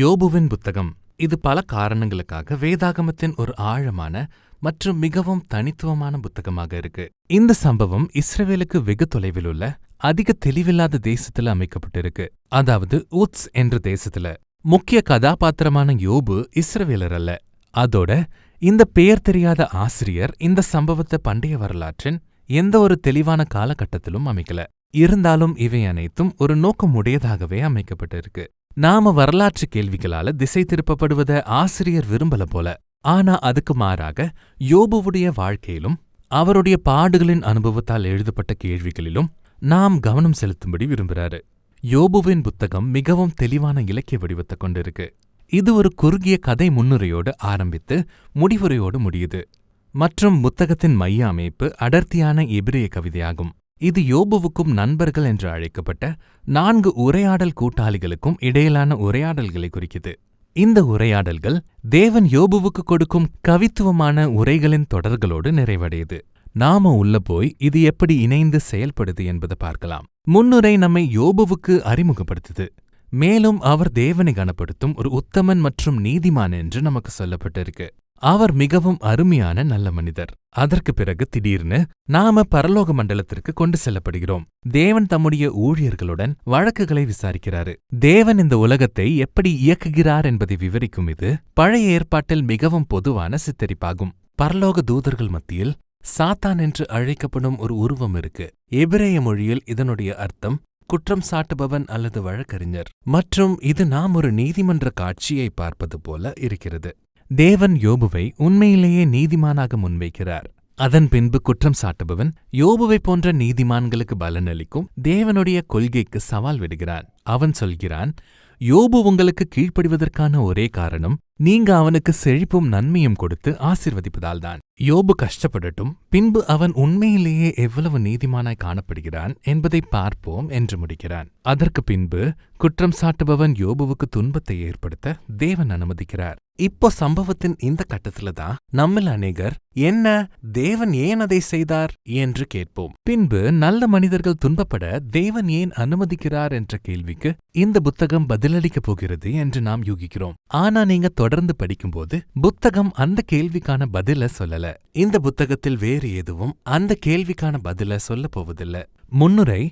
யோபுவின் புத்தகம். இது பல காரணங்களுக்காக வேதாகமத்தின் ஒரு ஆழமான மற்றும் மிகவும் தனித்துவமான புத்தகமாக இருக்கு. இந்த சம்பவம் இஸ்ரவேலுக்கு வெகு தொலைவில் உள்ள அதிக தெளிவில்லாத தேசத்துல அமைக்கப்பட்டிருக்கு. அதாவது உட்ஸ் என்ற தேசத்துல. முக்கிய கதாபாத்திரமான யோபு இஸ்ரவேலர் அல்ல. அதோட இந்த பெயர் தெரியாத ஆசிரியர் இந்த சம்பவத்தை பண்டைய வரலாற்றின் எந்த ஒரு தெளிவான காலகட்டத்திலும் அமைக்கல. இருந்தாலும் இவை அனைத்தும் ஒரு நோக்கமுடையதாகவே அமைக்கப்பட்டிருக்கு. நாம வரலாற்று கேள்விகளால திசை திருப்பப்படுவத ஆசிரியர் விரும்பல போல. ஆனா அதுக்கு மாறாக யோபுவுடைய வாழ்க்கையிலும் அவருடைய பாடுகளின் அனுபவத்தால் எழுதப்பட்ட கேள்விகளிலும் நாம் கவனம் செலுத்தும்படி விரும்புறாரு. யோபுவின் புத்தகம் மிகவும் தெளிவான இலக்கிய வடிவத்தை கொண்டிருக்கு. இது ஒரு குறுகிய கதை முன்னுரையோடு ஆரம்பித்து முடிவுரையோடு முடியுது. மற்றும் புத்தகத்தின் மைய அமைப்பு அடர்த்தியான எபிரிய கவிதையாகும். இது யோபுவுக்கும் நண்பர்கள் என்று அழைக்கப்பட்ட நான்கு உரையாடல் கூட்டாளிகளுக்கும் இடையிலான உரையாடல்களை குறிக்குது. இந்த உரையாடல்கள் தேவன் யோபுவுக்கு கொடுக்கும் கவித்துவமான உரைகளின் தொடர்களோடு நிறைவடையுது. நாம உள்ள போய் இது எப்படி இணைந்து செயல்படுது என்பதை பார்க்கலாம். முன்னுரை நம்மை யோபுவுக்கு அறிமுகப்படுத்துது. மேலும் அவர் தேவனை கனப்படுத்தும் ஒரு உத்தமன் மற்றும் நீதிமான் என்று நமக்கு சொல்லப்பட்டிருக்கு. அவர் மிகவும் அருமையான நல்ல மனிதர். அதற்கு பிறகு திடீர்னு நாம பரலோக மண்டலத்திற்கு கொண்டு செல்லப்படுகிறோம். தேவன் தம்முடைய ஊழியர்களுடன் வழக்குகளை விசாரிக்கிறாரு. தேவன் இந்த உலகத்தை எப்படி இயக்குகிறார் என்பதை விவரிக்கும் இது பழைய ஏற்பாட்டில் மிகவும் பொதுவான சித்தரிப்பாகும். பரலோக தூதர்கள் மத்தியில் சாத்தான் என்று அழைக்கப்படும் ஒரு உருவம் இருக்கு. எபிரேய மொழியில் இதனுடைய அர்த்தம் குற்றம் சாட்டுபவன் அல்லது வழக்கறிஞர். மற்றும் இது நாம் ஒரு நீதிமன்ற காட்சியை பார்ப்பது போல இருக்கிறது. தேவன் யோபுவை உண்மையிலேயே நீதிமானாக முன்வைக்கிறார். அதன் பின்பு குற்றம் சாட்டுபவன் யோபுவை போன்ற நீதிமான்களுக்கு பலனளிக்கும் தேவனுடைய கொள்கைக்கு சவால் விடுகிறான். அவன் சொல்கிறான் யோபு உங்களுக்கு கீழ்ப்படிவதற்கான ஒரே காரணம் நீங்க அவனுக்கு செழிப்பும் நன்மையும் கொடுத்து ஆசிர்வதிப்பதால்தான். யோபு கஷ்டப்படட்டும் பின்பு அவன் உண்மையிலேயே எவ்வளவு நீதிமானாய் காணப்படுகிறான் என்பதை பார்ப்போம் என்று முடிக்கிறான். அதற்கு பின்பு குற்றம் சாட்டுபவன் யோபுவுக்கு துன்பத்தை ஏற்படுத்த தேவன் அனுமதிக்கிறார். இப்போ சம்பவத்தின் இந்த கட்டத்துல தான் நம்மில் அநேகர் என்ன? தேவன் ஏன் அதை செய்தார்? என்று கேட்போம். பின்பு நல்ல மனிதர்கள் துன்பப்பட தேவன் ஏன் அனுமதிக்கிறார் என்ற கேள்விக்கு இந்த புத்தகம் பதிலளிக்கப் போகிறது என்று நாம் யூகிக்கிறோம். ஆனா நீங்க தொடர்ந்து படிக்கும்போது புத்தகம் அந்த கேள்விக்கான பதில சொல்லல. இந்த புத்தகத்தில் வேறு எதுவும் அந்த கேள்விக்கான பதில சொல்ல போவதில்ல. முன்னுரை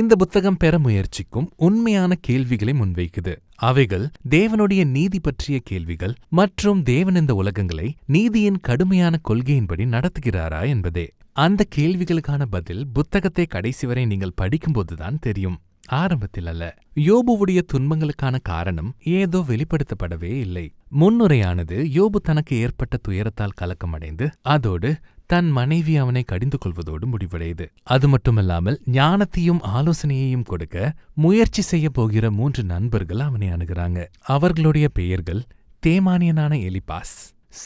இந்த புத்தகம் பெற முயற்சிக்கும் உண்மையான கேள்விகளை முன்வைக்குது. அவைகள் தேவனுடைய நீதி பற்றிய கேள்விகள் மற்றும் தேவன் இந்த உலகங்களை நீதியின் கடுமையான கொள்கையின்படி நடத்துகிறாரா என்பதே. அந்த கேள்விகளுக்கான பதில் புத்தகத்தை கடைசி வரை நீங்கள் படிக்கும்போதுதான் தெரியும். ஆரம்பத்தில் அல்ல யோபுவுடைய துன்பங்களுக்கான காரணம் ஏதோ வெளிப்படுத்தப்படவே இல்லை. முன்னுரையானது யோபு தனக்கு ஏற்பட்ட துயரத்தால் கலக்கமடைந்து அதோடு தன் மனைவி அவனை கடிந்து கொள்வதோடு முடிவடையுது. அது மட்டுமல்லாமல் ஞானத்தையும் ஆலோசனையையும் கொடுக்க முயற்சி செய்ய போகிற மூன்று நண்பர்கள் அவனை அணுகிறாங்க. அவர்களுடைய பெயர்கள் தேமானியனான எலிபாஸ்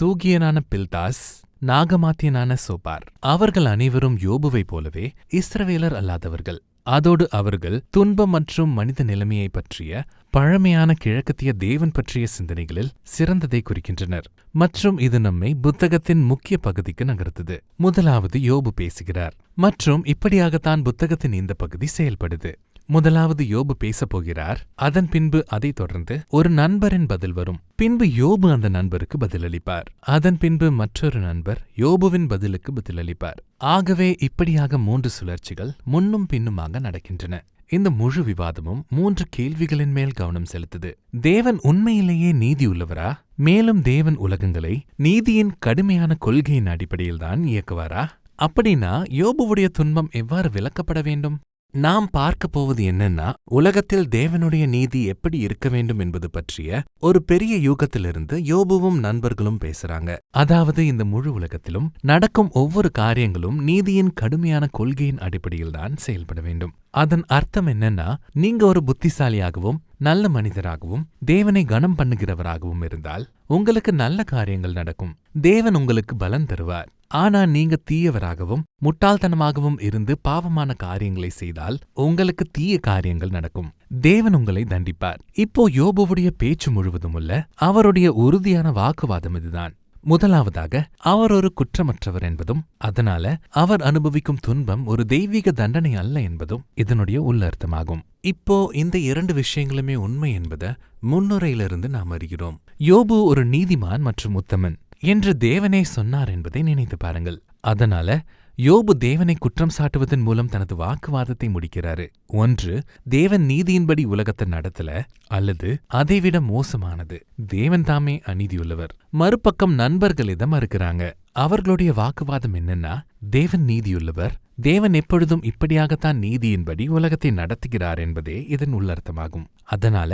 சூகியனான பில்தாஸ் நாகமாத்தியனான சோபார். அவர்கள் அனைவரும் யோபுவைப் போலவே இஸ்ரவேலர் அல்லாதவர்கள். அதோடு அவர்கள் துன்பம் மற்றும் மனித நிலைமையை பற்றிய பழமையான கிழக்கத்திய தேவன் பற்றிய சிந்தனைகளில் சிறந்ததை குறிக்கின்றனர். மற்றும் இது நம்மை புத்தகத்தின் முக்கிய பகுதிக்கு நகர்த்தது. முதலாவது யோபு பேசுகிறார். மற்றும் இப்படியாகத்தான் புத்தகத்தின் இந்த பகுதி செயல்படுது. முதலாவது யோபு பேசப் போகிறார். அதன் பின்பு அதைத் தொடர்ந்து ஒரு நண்பரின் பதில் வரும். பின்பு யோபு அந்த நண்பருக்கு பதிலளிப்பார். அதன் பின்பு மற்றொரு நண்பர் யோபுவின் பதிலுக்கு பதிலளிப்பார். ஆகவே இப்படியாக மூன்று சுழற்சிகள் முன்னும் பின்னுமாக நடக்கின்றன. இந்த முழு விவாதமும் மூன்று கேள்விகளின் மேல் கவனம் செலுத்துது. தேவன் உண்மையிலேயே நீதி உள்ளவரா? மேலும் தேவன் உலகங்களை நீதியின் கடுமையான கொள்கையின் அடிப்படையில்தான் இயக்குவாரா? அப்படின்னா யோபுவுடைய துன்பம் எவ்வாறு விளக்கப்பட வேண்டும்? நாம் பார்க்க போவது என்னன்னா உலகத்தில் தேவனுடைய நீதி எப்படி இருக்க வேண்டும் என்பது பற்றிய ஒரு பெரிய யூகத்திலிருந்து யோபுவும் நண்பர்களும் பேசுறாங்க. அதாவது இந்த முழு உலகத்திலும் நடக்கும் ஒவ்வொரு காரியங்களும் நீதியின் கடுமையான கொள்கையின் அடிப்படையில் தான் செயல்பட வேண்டும். அதன் அர்த்தம் என்னன்னா நீங்க ஒரு புத்திசாலியாகவும் நல்ல மனிதராகவும் தேவனை கனம் பண்ணுகிறவராகவும் இருந்தால் உங்களுக்கு நல்ல காரியங்கள் நடக்கும். தேவன் உங்களுக்கு பலன் தருவார். ஆனா நீங்க தீயவராகவும் முட்டாள்தனமாகவும் இருந்து பாவமான காரியங்களை செய்தால் உங்களுக்கு தீய காரியங்கள் நடக்கும். தேவன் உங்களை தண்டிப்பார். இப்போ யோபுவுடைய பேச்சு முழுவதும் உள்ள அவருடைய உறுதியான வாக்குவாதம் இதுதான். முதலாவதாக அவர் ஒரு குற்றமற்றவர் என்பதும் அதனால அவர் அனுபவிக்கும் துன்பம் ஒரு தெய்வீக தண்டனை அல்ல என்பதும் இதனுடைய உள்ளர்த்தமாகும். இப்போ இந்த இரண்டு விஷயங்களுமே உண்மை என்பதை முன்னுரையிலிருந்து நாம் அறிகிறோம். யோபு ஒரு நீதிமான் மற்றும் உத்தமன். என்று தேவனே சொன்னார் என்பதை நினைத்து பாருங்கள். அதனால யோபு தேவனை குற்றம் சாட்டுவதன் மூலம் தனது வாக்குவாதத்தை முடிக்கிறாரு. ஒன்று தேவன் நீதியின்படி உலகத்தை நடத்தல அல்லது அதைவிட மோசமானது. தேவன் தாமே அநீதியுள்ளவர். மறுபக்கம் நண்பர்கள் இதை மறுக்கிறாங்க. அவர்களுடைய வாக்குவாதம் என்னன்னா தேவன் நீதியுள்ளவர் தேவன் எப்பொழுதும் இப்படியாகத்தான் நீதியின்படி உலகத்தை நடத்துகிறார் என்பதே இதன் உள்ளர்த்தமாகும். அதனால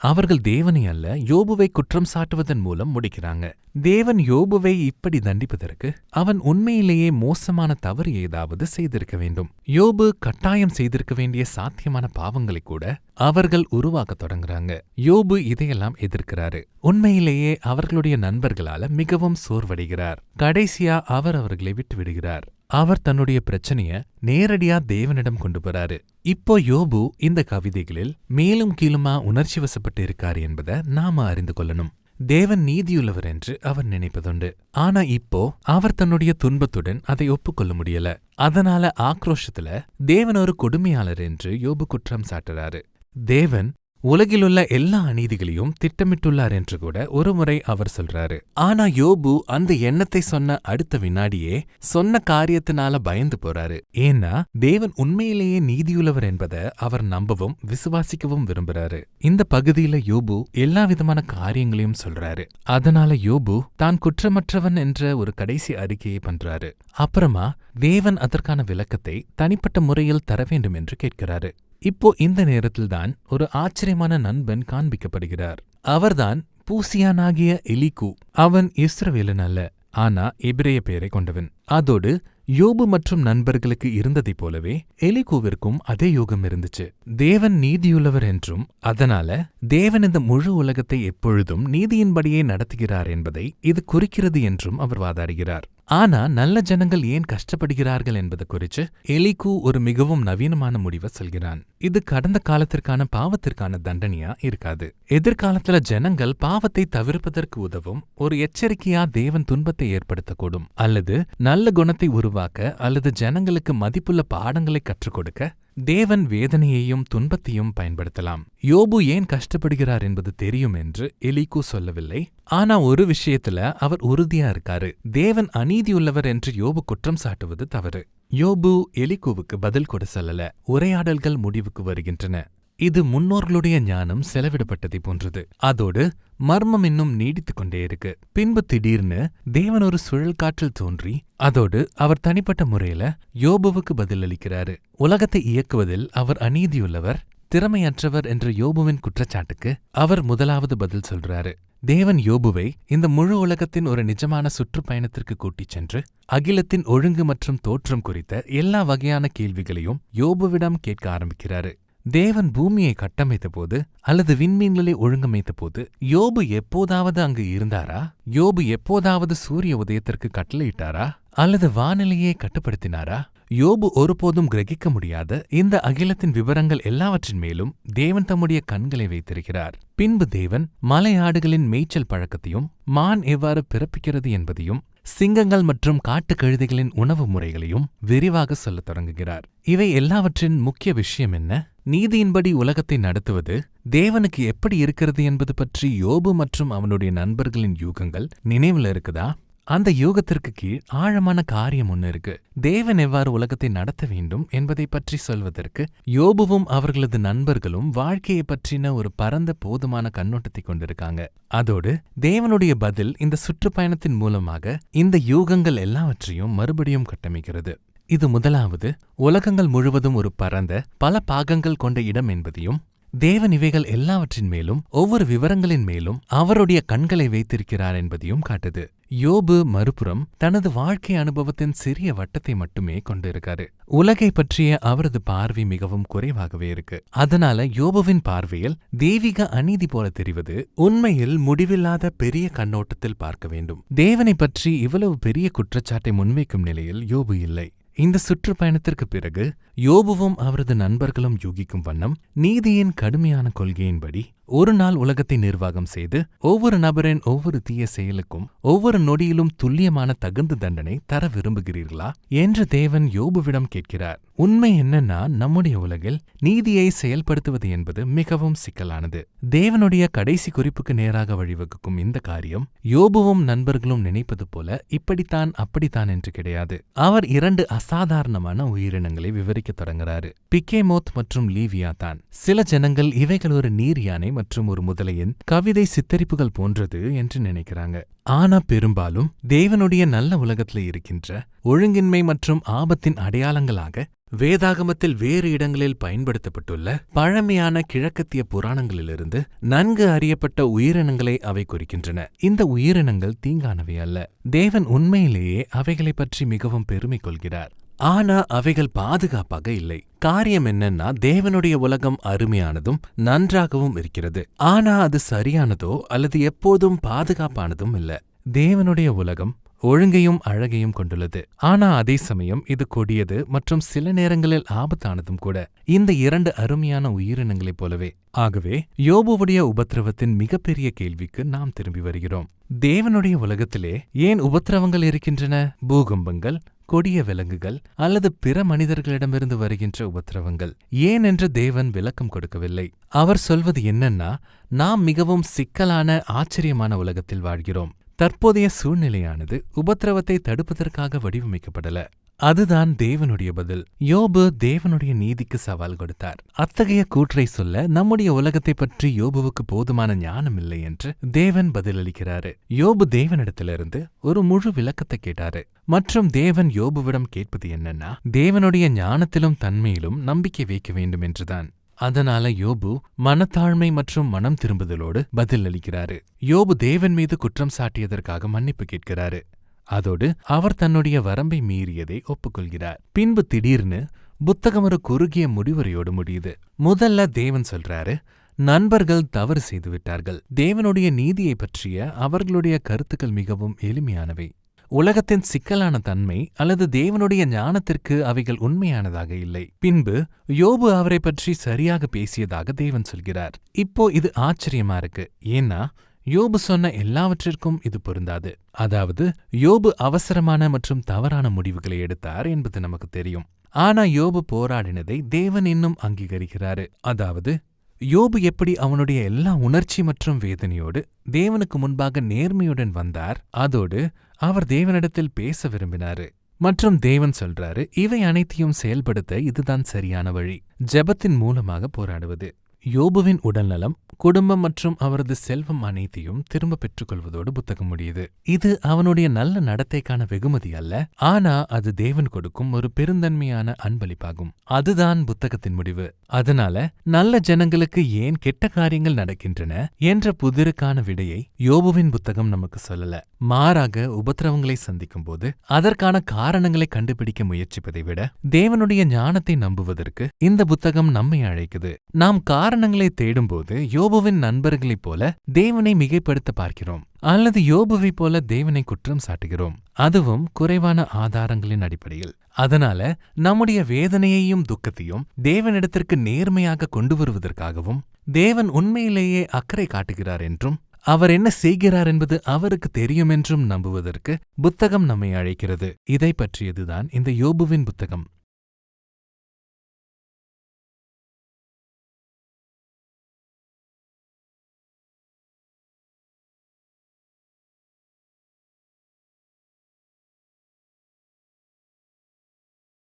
அவர்கள் தேவனை அல்ல யோபுவை குற்றம் சாட்டுவதன் மூலம் முடிக்கிறாங்க. தேவன் யோபுவை இப்படி தண்டிப்பதற்கு அவன் உண்மையிலேயே மோசமான தவறு ஏதாவது செய்திருக்க வேண்டும். யோபு கட்டாயம் செய்திருக்க வேண்டிய சாத்தியமான பாவங்களை கூட அவர்கள் உருவாக்க தொடங்குறாங்க. யோபு இதையெல்லாம் எதிர்க்கிறாரு. உண்மையிலேயே அவர்களுடைய நண்பர்களால மிகவும் சோர்வடைகிறார். கடைசியா அவர் அவர்களை விட்டு விடுகிறார் அவர் தன்னுடைய பிரச்சனைய நேரடியா தேவனிடம் கொண்டு போறாரு. இப்போ யோபு இந்த கவிதைகளில் மேலும் கீழுமா உணர்ச்சி வசப்பட்டு இருக்காரு என்பதை நாம அறிந்து கொள்ளணும். தேவன் நீதியுள்ளவர் என்று அவர் நினைப்பதுண்டு. ஆனா இப்போ அவர் தன்னுடைய துன்பத்துடன் அதை ஒப்புக்கொள்ள முடியல. அதனால ஆக்ரோஷத்துல தேவன் ஒரு கொடுமையாளர் என்று யோபு குற்றம் சாட்டுறாரு. தேவன் உலகிலுள்ள எல்லா அநீதிகளையும் திட்டமிட்டுள்ளார் என்று கூட ஒருமுறை அவர் சொல்றாரு. ஆனா யோபு அந்த எண்ணத்தை சொன்ன அடுத்த வினாடியே சொன்ன காரியத்தினால பயந்து போறாரு. ஏன்னா தேவன் உண்மையிலேயே நீதியுள்ளவர் என்பதை அவர் நம்பவும் விசுவாசிக்கவும் விரும்புறாரு. இந்த பகுதியில யோபு எல்லா விதமான காரியங்களையும் சொல்றாரு. அதனால யோபு தான் குற்றமற்றவன் என்ற ஒரு கடைசி அறிக்கையை பண்றாரு. அப்புறமா தேவன் அதற்கான விளக்கத்தை தனிப்பட்ட முறையில் தர வேண்டும் என்று கேட்கிறாரு. இப்போ இந்த நேரத்தில்தான் ஒரு ஆச்சரியமான நண்பன் காண்பிக்கப்படுகிறார். அவர்தான் பூசியானாகிய எலிகு அவன் இஸ்ரவேலன் அல்ல ஆனா எபிரேய பெயரை கொண்டவன். அதோடு யோபு மற்றும் நண்பர்களுக்கு இருந்ததைப் போலவே எலிகூவிற்கும் அதே யோகம் இருந்துச்சு. தேவன் நீதியுள்ளவர் என்றும் அதனால தேவன் இந்த முழு உலகத்தை எப்பொழுதும் நீதியின்படியே நடத்துகிறார் என்பதை இது குறிக்கிறது என்றும் அவர் வாதாடுகிறார். ஆனா நல்ல ஜனங்கள் ஏன் கஷ்டப்படுகிறார்கள் என்பது குறித்து எலிகு ஒரு மிகவும் நவீனமான முடிவை சொல்கிறான். இது கடந்த காலத்திற்கான பாவத்திற்கான தண்டனையா இருக்காது. எதிர்காலத்துல ஜனங்கள் பாவத்தை தவிர்ப்பதற்கு உதவும் ஒரு எச்சரிக்கையா தேவன் துன்பத்தை ஏற்படுத்தக்கூடும். அல்லது நல்ல குணத்தை உருவாக்க அல்லது ஜனங்களுக்கு மதிப்புள்ள பாடங்களை கற்றுக் கொடுக்க தேவன் வேதனையையும் துன்பத்தையும் பயன்படுத்தலாம். யோபு ஏன் கஷ்டப்படுகிறார் என்பது தெரியும் என்று எலிகு சொல்லவில்லை. ஆனா ஒரு விஷயத்துல அவர் உறுதியா இருக்காரு. தேவன் அநீதியுள்ளவர் என்று யோபு குற்றம் சாட்டுவது தவறு. யோபு எலிகுவுக்கு பதில் கூட சொல்லல. உரையாடல்கள் முடிவுக்கு வருகின்றன. இது முன்னோர்களுடைய ஞானம் செலவிடப்பட்டதை போன்றது. அதோடு மர்மம் இன்னும் நீடித்துக் கொண்டே இருக்கு. பின்பு திடீர்னு தேவன் ஒரு சுழல் காற்றில் தோன்றி அதோடு அவர் தனிப்பட்ட முறையில யோபுவுக்கு பதிலளிக்கிறாரு. உலகத்தை இயக்குவதில் அவர் அநீதியுள்ளவர் திறமையற்றவர் என்ற யோபுவின் குற்றச்சாட்டுக்கு அவர் முதலாவது பதில் சொல்றாரு. தேவன் யோபுவை இந்த முழு உலகத்தின் ஒரு நிஜமான சுற்றுப்பயணத்திற்கு கூட்டிச் சென்று அகிலத்தின் ஒழுங்கு மற்றும் தோற்றம் குறித்த எல்லா வகையான கேள்விகளையும் யோபுவிடம் கேட்க ஆரம்பிக்கிறாரு. தேவன் பூமியை கட்டமைத்த போது அல்லது விண்மீன்களை ஒழுங்கமைத்த போது யோபு எப்போதாவது அங்கு இருந்தாரா? யோபு எப்போதாவது சூரிய உதயத்திற்கு கட்டளையிட்டாரா? அல்லது வானிலையை கட்டுப்படுத்தினாரா? யோபு ஒருபோதும் கிரகிக்க முடியாத இந்த அகிலத்தின் விவரங்கள் எல்லாவற்றின் மேலும் தேவன் தம்முடைய கண்களை வைத்திருக்கிறார். பின்பு தேவன் மலையாடுகளின் மேய்ச்சல் பழக்கத்தையும் மான் எவ்வாறு பிறப்பிக்கிறது என்பதையும் சிங்கங்கள் மற்றும் காட்டுக் கழுதைகளின் உணவு முறைகளையும் விரிவாக சொல்லத் தொடங்குகிறார். இவை எல்லாவற்றின் முக்கிய விஷயம் என்ன? நீதியின்படி உலகத்தை நடத்துவது தேவனுக்கு எப்படி இருக்கிறது என்பது பற்றி யோபு மற்றும் அவனுடைய நண்பர்களின் யூகங்கள் நினைவுல இருக்குதா? அந்த யூகத்திற்கு கீழ் ஆழமான காரியம் ஒன்னு இருக்கு. தேவன் எவ்வாறு உலகத்தை நடத்த வேண்டும் என்பதை பற்றி சொல்வதற்கு யோபுவும் அவர்களது நண்பர்களும் வாழ்க்கையை பற்றின ஒரு பரந்த போதுமான கண்ணோட்டத்தை கொண்டிருக்காங்க. அதோடு தேவனுடைய பதில் இந்த சுற்றுப்பயணத்தின் மூலமாக இந்த யூகங்கள் எல்லாவற்றையும் மறுபடியும் கட்டமைக்கிறது. இது முதலாவது உலகங்கள் முழுவதும் ஒரு பரந்த பல பாகங்கள் கொண்ட இடம் என்பதையும் தேவன் இவைகள் எல்லாவற்றின் மேலும் ஒவ்வொரு விவரங்களின் மேலும் அவருடைய கண்களை வைத்திருக்கிறார் என்பதையும் காட்டுது. யோபு மறுபுறம் தனது வாழ்க்கை அனுபவத்தின் சிறிய வட்டத்தை மட்டுமே கொண்டிருக்காரு. உலகை பற்றிய அவரது பார்வை மிகவும் குறைவாகவே இருக்கு. அதனால யோபுவின் பார்வையில் தெய்வீக அநீதி போல தெரிவது உண்மையில் முடிவில்லாத பெரிய கண்ணோட்டத்தில் பார்க்க வேண்டும். தேவனை பற்றி இவ்வளவு பெரிய குற்றச்சாட்டை முன்வைக்கும் நிலையில் யோபு இல்லை. இந்த சுற்றுப்பயணத்திற்கு பிறகு யோபுவும் அவரது நண்பர்களும் யூகிக்கும் வண்ணம் நீதியின் கடுமையான கொள்கையின்படி ஒரு நாள் உலகத்தை நிர்வாகம் செய்து ஒவ்வொரு நபரின் ஒவ்வொரு தீய செயலுக்கும் ஒவ்வொரு நொடியிலும் துல்லியமான தகுந்த தண்டனை தர விரும்புகிறீர்களா என்று தேவன் யோபுவிடம் கேட்கிறார். உண்மை என்னன்னா நம்முடைய உலகில் நீதியை செயல்படுத்துவது என்பது மிகவும் சிக்கலானது. தேவனுடைய கடைசி குறிப்புக்கு நேராக வழிவகுக்கும் இந்த காரியம் யோபுவும் நண்பர்களும் நினைப்பது போல இப்படித்தான் அப்படித்தான் என்று கிடையாது. அவர் இரண்டு அசாதாரணமான உயிரினங்களை விவரிக்கத் தொடங்குறாரு. பிக்கேமோத் மற்றும் லீவியா தான். சில ஜனங்கள் இவைகள் ஒரு நீர் யானை மற்றும் ஒரு முதலையின் கவிதை சித்தரிப்புகள் போன்றது என்று நினைக்கிறாங்க. ஆனா பெரும்பாலும் தேவனுடைய நல்ல உலகத்துல இருக்கின்ற ஒழுங்கின்மை மற்றும் ஆபத்தின் அடையாளங்களாக வேதாகமத்தில் வேறு இடங்களில் பயன்படுத்தப்பட்டுள்ள பழமையான கிழக்கத்திய புராணங்களிலிருந்து நன்கு அறியப்பட்ட உயிரினங்களை அவை குறிக்கின்றன. இந்த உயிரினங்கள் தீங்கானவை அல்ல. தேவன் உண்மையிலேயே அவைகளைப் பற்றி மிகவும் பெருமை கொள்கிறார். ஆனா அவைகள் பாதுகாப்பாக இல்லை. காரியம் என்னன்னா தேவனுடைய உலகம் அருமையானதும் நன்றாகவும் இருக்கிறது. ஆனா அது சரியானதோ அல்லது எப்போதும் பாதுகாப்பானதும் இல்ல. தேவனுடைய உலகம் ஒழுங்கையும் அழகையும் கொண்டுள்ளது. ஆனா அதே சமயம் இது கொடியது மற்றும் சில நேரங்களில் ஆபத்தானதும் கூட. இந்த இரண்டு அருமையான உயிரினங்களைப் போலவே. ஆகவே யோபுவுடைய உபத்திரவத்தின் மிகப்பெரிய கேள்விக்கு நாம் திரும்பி வருகிறோம். தேவனுடைய உலகத்திலே ஏன் உபத்திரவங்கள் இருக்கின்றன? பூகம்பங்கள் கொடிய விலங்குகள் அல்லது பிற மனிதர்களிடமிருந்து வருகின்ற உபத்திரவங்கள். ஏன் என்று தேவன் விளக்கம் கொடுக்கவில்லை. அவர் சொல்வது என்னன்னா நாம் மிகவும் சிக்கலான ஆச்சரியமான உலகத்தில் வாழ்கிறோம். தற்போதைய சூழ்நிலையானது உபத்திரவத்தை தடுப்பதற்காக வடிவமைக்கப்படல. அதுதான் தேவனுடைய பதில். யோபு தேவனுடைய நீதிக்கு சவால் கொடுத்தார். அத்தகைய கூற்றை சொல்ல நம்முடைய உலகத்தை பற்றி யோபுவுக்கு போதுமான ஞானம் இல்லை என்று தேவன் பதிலளிக்கிறாரு. யோபு தேவனிடத்திலிருந்து ஒரு முழு விளக்கத்தை கேட்டாரு. மற்றும் தேவன் யோபுவிடம் கேட்பது என்னன்னா தேவனுடைய ஞானத்திலும் தன்மையிலும் நம்பிக்கை வைக்க வேண்டும் என்றுதான். அதனால யோபு மனத்தாழ்மை மற்றும் மனம் திரும்புதலோடு பதில் அளிக்கிறாரு யோபு தேவன் மீது குற்றம் சாட்டியதற்காக மன்னிப்பு கேட்கிறாரு. அதோடு அவர் தன்னுடைய வரம்பை மீறியதை ஒப்புக்கொள்கிறார். பின்பு திடீர்னு புத்தகம் ஒரு குறுகிய முடிவுரையோடு முடியுது. முதல்ல தேவன் சொல்றாரு நண்பர்கள் தவறு செய்து விட்டார்கள் தேவனுடைய நீதியை பற்றிய அவர்களுடைய கருத்துக்கள் மிகவும் எளிமையானவை. உலகத்தின் சிக்கலான தன்மை அல்லது தேவனுடைய ஞானத்திற்கு அவைகள் உண்மையானதாக இல்லை. பின்பு யோபு அவரை பற்றி சரியாக பேசியதாக தேவன் சொல்கிறார். இப்போ இது ஆச்சரியமா இருக்கு. ஏன்னா யோபு சொன்ன எல்லாவற்றிற்கும் இது பொருந்தாது. அதாவது யோபு அவசரமான மற்றும் தவறான முடிவுகளை எடுத்தார் என்பது நமக்கு தெரியும். ஆனா யோபு போராடினதை தேவன் இன்னும் அங்கீகரிக்கிறாரு. அதாவது யோபு எப்படி அவனுடைய எல்லா உணர்ச்சி மற்றும் வேதனையோடு தேவனுக்கு முன்பாக நேர்மையுடன் வந்தார் அதோடு அவர் தேவனிடத்தில் பேச விரும்பினாரு. மற்றும் தேவன் சொல்றாரு இவை அனைத்தையும் செயல்படுத்த இதுதான் சரியான வழி. ஜெபத்தின் மூலமாக போராடுவது. யோபுவின் உடல்நலம் குடும்பம் மற்றும் அவரது செல்வம் அனைத்தையும் திரும்ப பெற்றுக்கொள்வதோடு புத்தகம் முடியுது. இது அவனுடைய நல்ல நடத்தைக்கான வெகுமதி அல்ல ஆனா அது தேவன் கொடுக்கும் ஒரு பெருந்தன்மையான அன்பளிப்பாகும். அதுதான் புத்தகத்தின் முடிவு. அதனால நல்ல ஜனங்களுக்கு ஏன் கெட்ட காரியங்கள் நடக்கின்றன என்ற புதிருக்கான விடையை யோபுவின் புத்தகம் நமக்கு சொல்லல. மாறாக உபத்திரவங்களை சந்திக்கும் போது அதற்கான காரணங்களை கண்டுபிடிக்க முயற்சிப்பதை விட தேவனுடைய ஞானத்தை நம்புவதற்கு இந்த புத்தகம் நம்மை அழைக்குது. நாம் காரணங்களை தேடும்போது யோபுவின் நண்பர்களைப் போல தேவனை மிகைப்படுத்த பார்க்கிறோம். அல்லது யோபுவை போல தேவனை குற்றம் சாட்டுகிறோம். அதுவும் குறைவான ஆதாரங்களின் அடிப்படையில். அதனால நம்முடைய வேதனையையும் துக்கத்தையும் தேவனிடத்திற்கு நேர்மையாக கொண்டு வருவதற்காகவும் தேவன் உண்மையிலேயே அக்கறை காட்டுகிறார் என்றும் அவர் என்ன செய்கிறார் என்பது அவருக்கு தெரியும் என்றும் நம்புவதற்கு புத்தகம் நம்மை அழைக்கிறது. இதை பற்றியதுதான் இந்த யோபுவின் புத்தகம்.